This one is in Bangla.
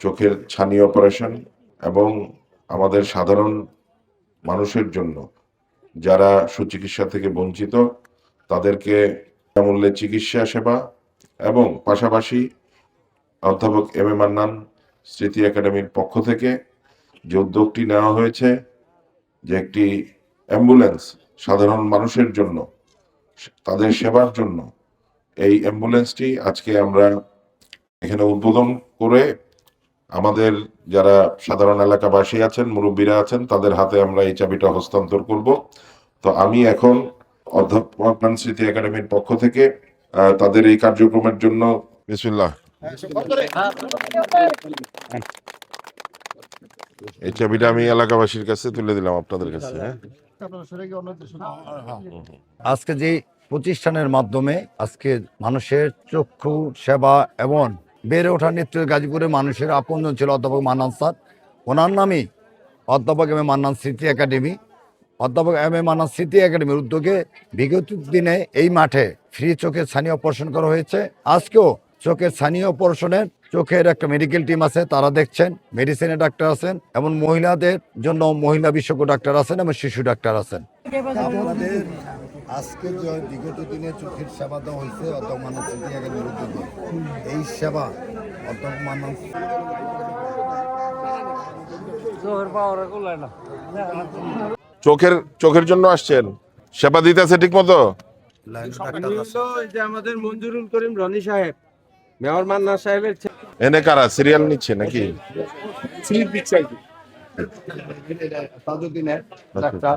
চোখের ছানি অপারেশন এবং আমাদের সাধারণ মানুষের জন্য যারা সুচিকিৎসা থেকে বঞ্চিত, তাদেরকে মূল্যে চিকিৎসা সেবা এবং পাশাপাশি অধ্যাপক এম এ মান্নান স্মৃতি একাডেমির পক্ষ থেকে যে উদ্যোগটি নেওয়া হয়েছে যে একটি অ্যাম্বুলেন্স সাধারণ মানুষের জন্য, তাদের সেবার জন্য এই অ্যাম্বুলেন্সটি আজকে আমরা এখানে উদ্বোধন করে আমাদের যারা সাধারণ এলাকাবাসী আছেন, মুরব্বীরা আছেন, তাদের হাতে আমরা এই চাবিটা হস্তান্তর করব। তো আমি এখন অধ্যাপক স্মৃতি একাডেমির পক্ষ থেকে তাদের এই কার্যক্রমের জন্য বিসমিল্লাহ। এই চাবিটা আমি এলাকাবাসীর কাছে তুলে দিলাম আপনাদের কাছে হ্যাঁ। আজকে যে প্রতিষ্ঠানের মাধ্যমে আজকে মানুষের চক্ষু সেবা এবং বেড়ে ওঠা নেতৃত্ব গাজীপুরের মানুষের আপনজন ছিল অধ্যাপক মান্নান স্যার। ওনার নামই অধ্যাপক এম এ মান্নান স্মৃতি একাডেমি। অধ্যাপক এম এ মান্নান স্মৃতি একাডেমির উদ্যোগে বিগত দিনে এই মাঠে ফ্রি চোখে ছানি অপারেশন করা হয়েছে। আজকেও চোখের স্থানীয় অপারেশনের চোখের একটা মেডিকেল টিম আছে তারা দেখছেন মেডিসিনের ডাক্তার আছেন এবং মহিলাদের জন্য মহিলা বিশেষজ্ঞ ডাক্তার আছেন এবং শিশু ডাক্তার আছেন। আজকে যে বিগত দিনে চোখের সেবা দেওয়া হয়েছে একাডেমির উদ্যোগে এই সেবা অধ্যাপক মানব চোখের চোখের জন্য আসছেন। সেবা দিতেছে ঠিক মতো আমাদের মঞ্জুরুল করিম রনি সাহেব। মেয়র মান্না সাহেবের। এনে কারা? সিরিয়াল নিচ্ছে নাকি? তাজউদ্দিনের ডাক্তার